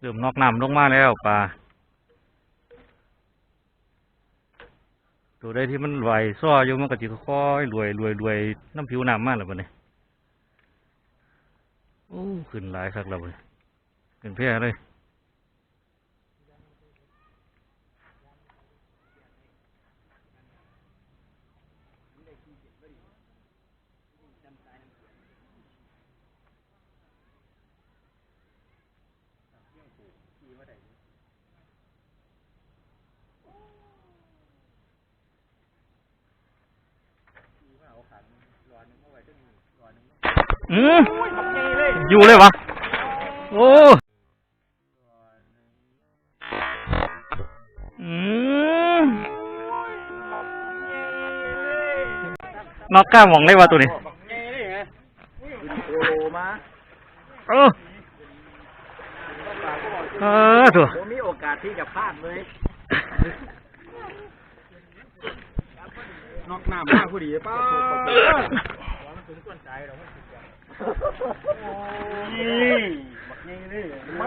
เริ่มนอกน้ำลงมาแล้วปลาตัวใดที่มันไหวซ้ออยู่มันก็จะค่อยรวยรวยรวยน้ำผิวน้ำมากแล้วบัดนี้โอ้ขึ้นหลายคักแล้วบัดนี้ขึ้นเพียเลย อืมอยู่เลยวะ โอ้อืมนอกกล้าหมองเลยวะตัวนี้โอ้มาเออเออตัวผมมีโอกาสที่จะพลาดเลยนอกน้ำมากผู้ดีป้า มั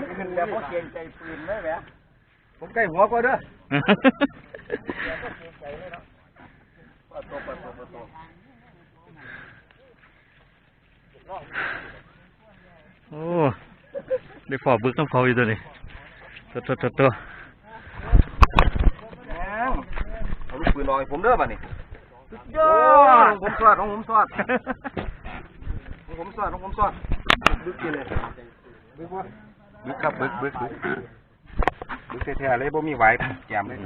นขึ้นแบบว่าเกรงใจปืนเลยแหมผมใกล้หัวกว่าเด้อปะโตปะโตปะโตโอ้ได้ฟอบึกน้ำเขาอยู่ตัวนี้ตัวตัวตัวตัวเอาลูกปืนลอยผมเด้อบัดนี้ ยอดผมสอดของผมสอดของผมสอดของผมสอดบึกกินเลยบึกวะบึกครับบึกบึกบึกบึกแท้ๆเลยบ่มีไหวแจมเลย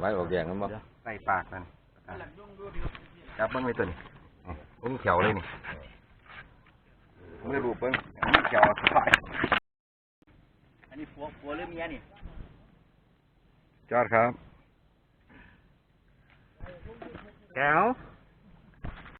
ไว้ออกแยงมันบ่ใส่ปากนั่นจับเบิ้งไว้ตัวนี้นี่ผมมีแขวเลยนี่มือรูปเบิ้งมีแขวสายอันนี้ผัวผัวหรือเมียนี่จอดครับ แขว